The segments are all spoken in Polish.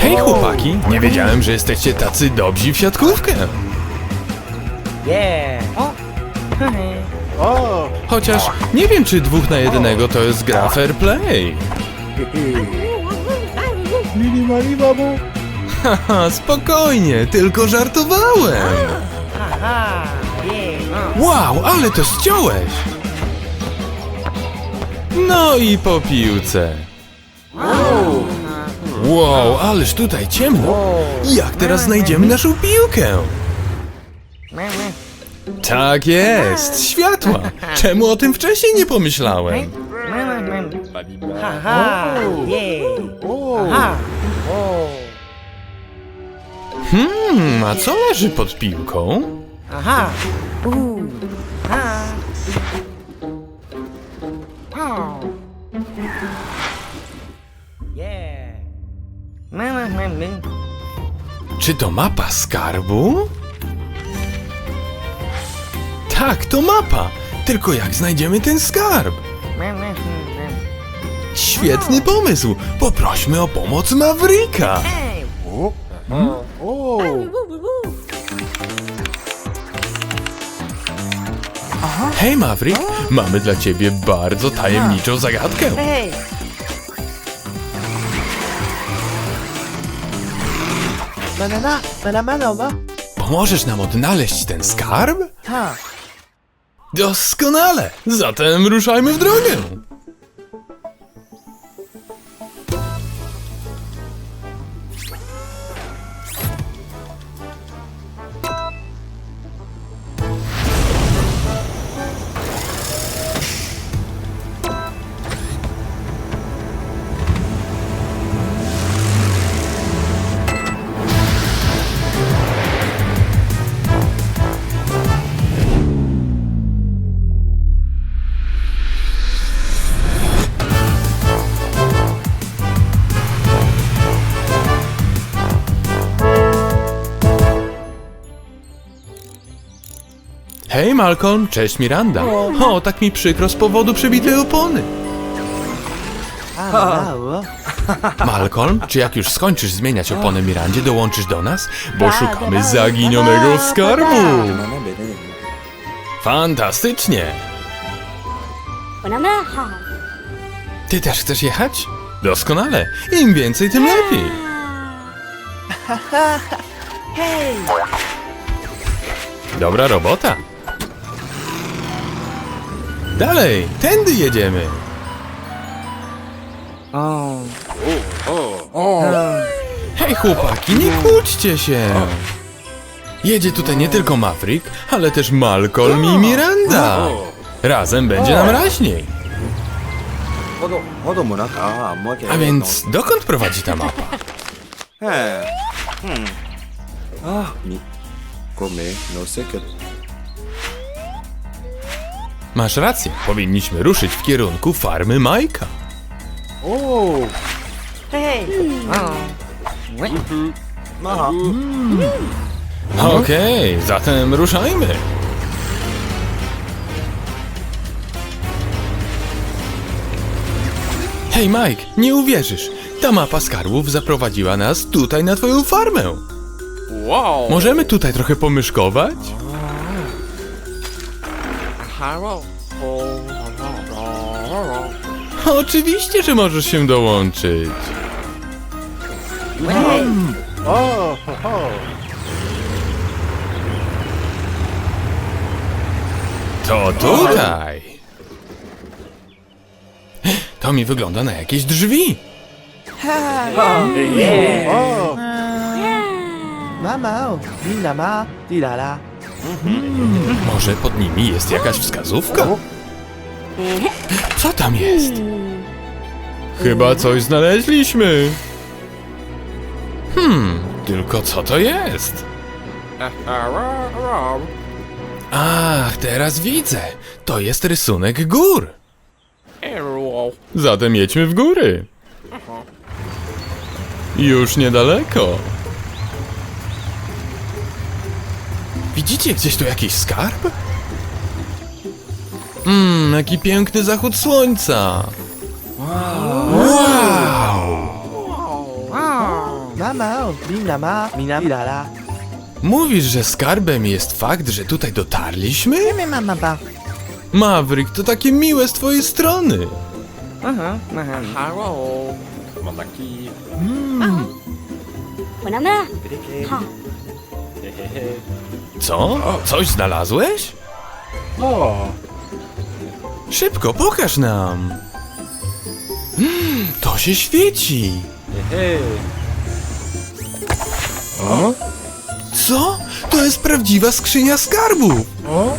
Hej chłopaki, nie wiedziałem, że jesteście tacy dobrzy w siatkówkę. Chociaż nie wiem, czy dwóch na jednego to jest gra fair play. Mini mali babu! Haha, spokojnie, tylko żartowałem. Aha. Yeah. O. Wow, ale to ściąłeś. No i po piłce. Wow, ależ tutaj ciemno. Jak teraz znajdziemy naszą piłkę? Tak jest, światła. Czemu o tym wcześniej nie pomyślałem? Hmm, a co leży pod piłką? Aha. Czy to mapa skarbu? Tak, to mapa. Tylko jak znajdziemy ten skarb? Świetny pomysł. Poprośmy o pomoc Mavrika. Hey. O! Hej Maverick, mamy dla ciebie bardzo tajemniczą zagadkę. Banana! Banana ba? Pomożesz nam odnaleźć ten skarb? Ha. Doskonale. Zatem ruszajmy w drogę. Hej Malcolm, cześć Miranda. O, tak mi przykro z powodu przebitej opony. Malcolm, czy jak już skończysz zmieniać opony Mirandzie, dołączysz do nas? Bo szukamy zaginionego skarbu. Fantastycznie. Ty też chcesz jechać? Doskonale. Im więcej, tym lepiej. Dobra robota. Dalej, tędy jedziemy. O. O. Hej chłopaki, nie kłóćcie się. Jedzie tutaj nie tylko Mafrik, ale też Malcolm i Miranda. Razem będzie nam raźniej. A więc dokąd prowadzi ta mapa? He. Hmm. Ah, mi. Come, no sé qué. Masz rację, powinniśmy ruszyć w kierunku farmy Majka. O! Hey. O. Wait. まあ Okej, zatem ruszajmy. Hej Mike, nie uwierzysz. Ta mapa skarbów zaprowadziła nas tutaj na twoją farmę. Wow! Możemy tutaj trochę pomyszkować? Oczywiście, że możesz się dołączyć. O! Ho, ho. To tutaj. To mi wygląda na jakieś drzwi. O! Mama! Lila ma! Lila la! Może pod nimi jest jakaś wskazówka? Co tam jest? Chyba coś znaleźliśmy. Hmm, tylko co to jest? Ach, teraz widzę. To jest rysunek gór. Zatem jedźmy w góry. Już niedaleko. Widzicie gdzieś tu jakiś skarb? Mmm, jaki piękny zachód słońca. Wow! Mama, minama, mina, dilala. Mówisz, że skarbem jest fakt, że tutaj dotarliśmy? Mama, mama. Maverick, to takie miłe z twojej strony. Aha, aha. Hello. Mam taki... Banana. Ha. Co? Coś znalazłeś? O, Szybko, pokaż nam. Mm, to się świeci. Co? To jest prawdziwa skrzynia skarbów. o.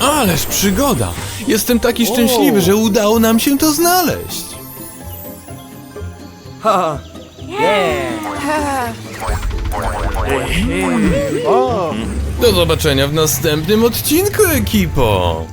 Ależ przygoda! Jestem taki szczęśliwy, że udało nam się to znaleźć. Ha! Yeah! Do zobaczenia w następnym odcinku, ekipo!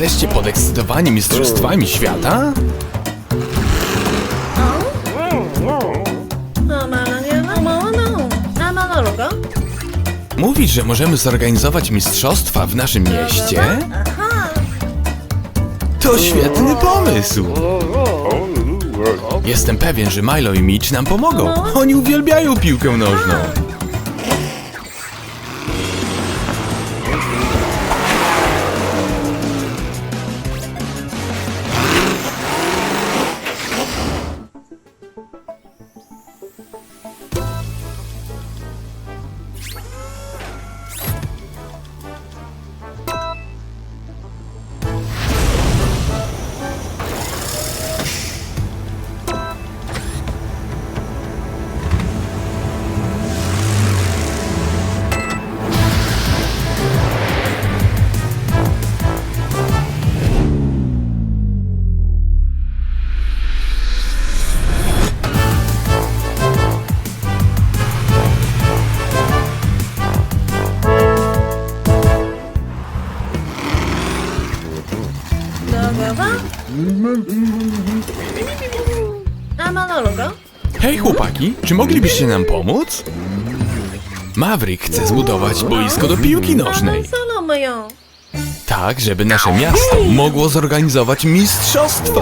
Jesteście podekscytowani mistrzostwami świata? Mówisz, że możemy zorganizować mistrzostwa w naszym mieście? To świetny pomysł! Jestem pewien, że Milo i Mitch nam pomogą. Oni uwielbiają piłkę nożną. Hej chłopaki, czy moglibyście nam pomóc? Maverick chce zbudować boisko do piłki nożnej. Tak, żeby nasze miasto mogło zorganizować mistrzostwa.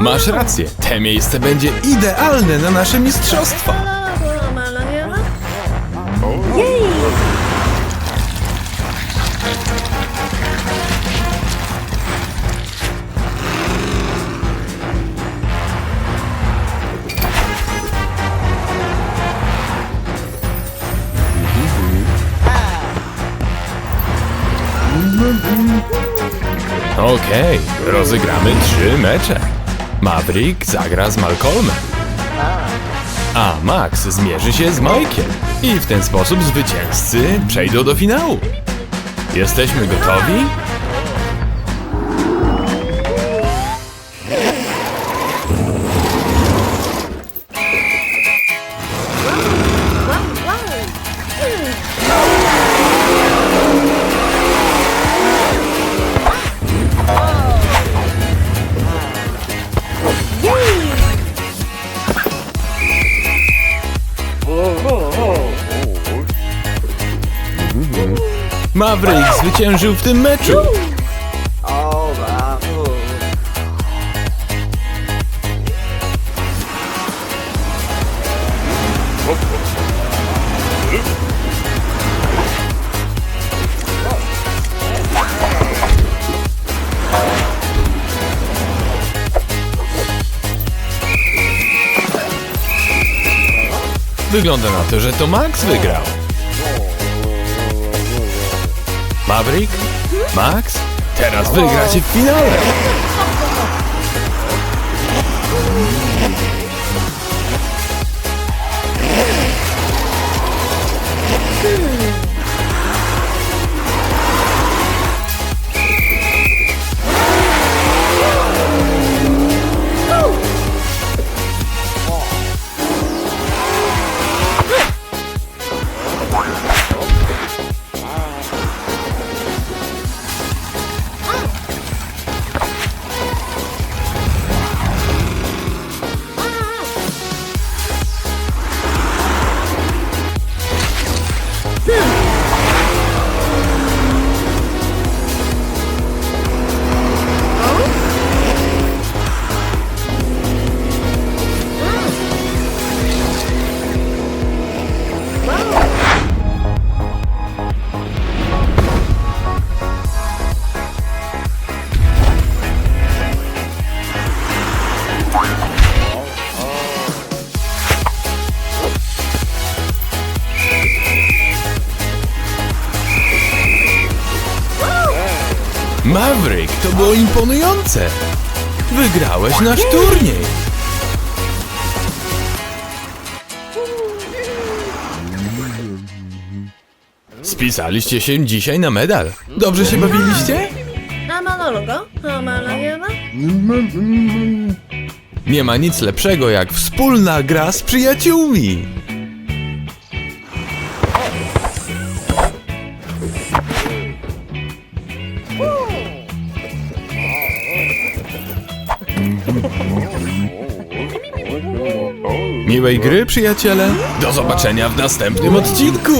Masz rację, te miejsce będzie idealne na nasze mistrzostwa. Okej, rozegramy trzy mecze. Maverick zagra z Malcolmem. A Max zmierzy się z Mike'iem. I w ten sposób zwycięzcy przejdą do finału. Jesteśmy gotowi? Maverick zwyciężył w tym meczu. Wygląda na to, że to Max wygrał. Maverick? Max? Teraz wygracie w finale. Maverick, to było imponujące! Wygrałeś nasz turniej! Spisaliście się dzisiaj na medal. Dobrze się bawiliście? Nie ma nic lepszego jak wspólna gra z przyjaciółmi. Miłej gry, przyjaciele. Do zobaczenia w następnym odcinku.